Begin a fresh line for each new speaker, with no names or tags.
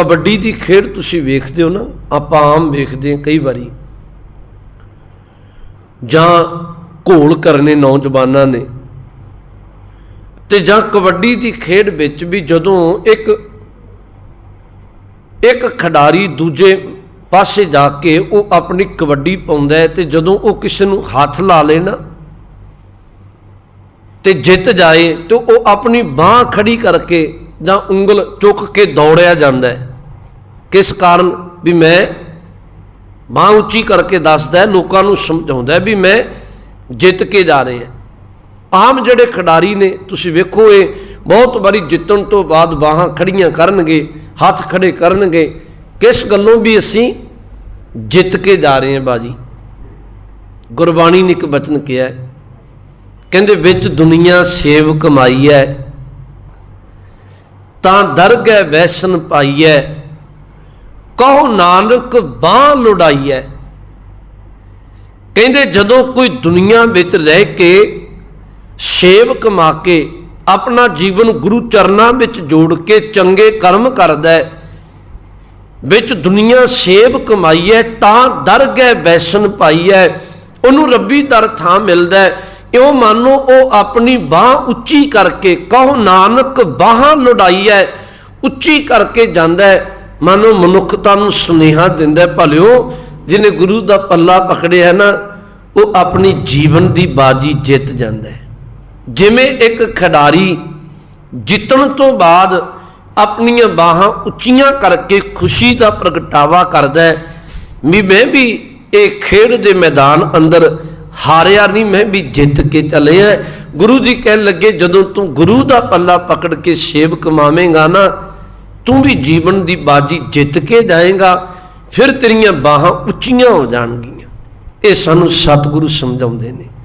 ਕਬੱਡੀ ਦੀ ਖੇਡ ਤੁਸੀਂ ਵੇਖਦੇ ਹੋ ਨਾ, ਆਪਾਂ ਆਮ ਵੇਖਦੇ ਹਾਂ ਕਈ ਵਾਰੀ। ਜਾਂ ਘੋਲ ਕਰਨੇ ਨੌਜਵਾਨਾਂ ਨੇ, ਤੇ ਜਾਂ ਕਬੱਡੀ ਦੀ ਖੇਡ ਵਿੱਚ ਵੀ ਜਦੋਂ ਇੱਕ ਇੱਕ ਖਿਡਾਰੀ ਦੂਜੇ ਪਾਸੇ ਜਾ ਕੇ ਉਹ ਆਪਣੀ ਕਬੱਡੀ ਪਾਉਂਦਾ ਹੈ ਤੇ ਜਦੋਂ ਉਹ ਕਿਸੇ ਨੂੰ ਹੱਥ ਲਾ ਲੇ ਨਾ, ਤੇ ਜਿੱਤ ਜਾਏ ਤੇ ਉਹ ਆਪਣੀ ਬਾਹ ਖੜੀ ਕਰਕੇ ਜਾਂ ਉਂਗਲ ਚੁੱਕ ਕੇ ਦੌੜਿਆ ਜਾਂਦਾ ਹੈ। ਕਿਸ ਕਾਰਨ ਵੀ ਮੈਂ ਬਾਹ ਉੱਚੀ ਕਰਕੇ ਦੱਸਦਾ ਲੋਕਾਂ ਨੂੰ ਸਮਝਾਉਂਦਾ ਵੀ ਮੈਂ ਜਿੱਤ ਕੇ ਜਾ ਰਹੇ ਹਾਂ। ਆਮ ਜਿਹੜੇ ਖਿਡਾਰੀ ਨੇ, ਤੁਸੀਂ ਵੇਖੋ ਇਹ, ਬਹੁਤ ਵਾਰੀ ਜਿੱਤਣ ਤੋਂ ਬਾਅਦ ਬਾਹਾਂ ਖੜੀਆਂ ਕਰਨਗੇ, ਹੱਥ ਖੜੇ ਕਰਨਗੇ, ਕਿਸ ਗੱਲੋਂ ਵੀ ਅਸੀਂ ਜਿੱਤ ਕੇ ਜਾ ਰਹੇ ਹਾਂ ਬਾਜੀ? ਗੁਰਬਾਣੀ ਨੇ ਇੱਕ ਬਚਨ ਕਿਹਾ ਕਹਿੰਦੇ ਵਿੱਚ ਦੁਨੀਆ ਸੇਵ ਕਮਾਈ ਹੈ, ਤਾਂ ਦਰਗਹਿ ਵੈਸਨ ਪਾਈਐ ਕਹੋ ਨਾਨਕ, ਬਾਹ ਹੈ ਕਹਿੰਦੇ ਜਦੋਂ ਕੋਈ ਦੁਨੀਆ ਵਿੱਚ ਰਹਿ ਕੇ ਸੇਵ ਕਮਾ ਕੇ ਆਪਣਾ ਜੀਵਨ ਗੁਰੂ ਚਰਨਾਂ ਵਿੱਚ ਜੋੜ ਕੇ ਚੰਗੇ ਕਰਮ ਕਰਦਾ ਹੈ ਵਿੱਚ ਦੁਨੀਆ ਸੇਵ ਹੈ ਤਾਂ ਦਰਗਹਿ ਵੈਸਨ ਹੈ ਉਹਨੂੰ ਰੱਬੀ ਦਰ ਥਾਂ ਮਿਲਦਾ ਹੈ ਇਉਂ ਮੰਨੋ ਉਹ ਆਪਣੀ ਬਾਹ ਉੱਚੀ ਕਰਕੇ ਕਹੋ ਨਾਨਕ, ਬਾਹਾਂ ਹੈ ਉੱਚੀ ਕਰਕੇ ਜਾਂਦਾ ਹੈ ਮਾਨੋ ਮਨੁੱਖਤਾ ਨੂੰ ਸੁਨੇਹਾ ਦਿੰਦਾ ਭਲਿਓ, ਜਿਹਨੇ ਗੁਰੂ ਦਾ ਪੱਲਾ ਪਕੜਿਆ ਨਾ, ਉਹ ਆਪਣੀ ਜੀਵਨ ਦੀ ਬਾਜੀ ਜਿੱਤ ਜਾਂਦਾ ਹੈ। ਜਿਵੇਂ ਇੱਕ ਖਿਡਾਰੀ ਜਿੱਤਣ ਤੋਂ ਬਾਅਦ ਆਪਣੀਆਂ ਬਾਹਾਂ ਉੱਚੀਆਂ ਕਰਕੇ ਖੁਸ਼ੀ ਦਾ ਪ੍ਰਗਟਾਵਾ ਕਰਦਾ ਹੈ, ਵੀ ਮੈਂ ਵੀ ਇਹ ਖੇਡ ਦੇ ਮੈਦਾਨ ਅੰਦਰ ਹਾਰਿਆ ਨਹੀਂ, ਮੈਂ ਵੀ ਜਿੱਤ ਕੇ ਚੱਲਿਆ ਗੁਰੂ ਜੀ ਕਹਿਣ ਲੱਗੇ, ਜਦੋਂ ਤੂੰ ਗੁਰੂ ਦਾ ਪੱਲਾ ਪਕੜ ਕੇ ਸੇਵ ਕਮਾਵੇਂਗਾ ਨਾ ਤੂੰ ਵੀ ਜੀਵਨ ਦੀ ਬਾਜੀ ਜਿੱਤ ਕੇ ਜਾਏਗਾ, ਫਿਰ ਤੇਰੀਆਂ ਬਾਹਾਂ ਉੱਚੀਆਂ ਹੋ ਜਾਣਗੀਆਂ। ਇਹ ਸਾਨੂੰ ਸਤਿਗੁਰੂ ਸਮਝਾਉਂਦੇ ਨੇ।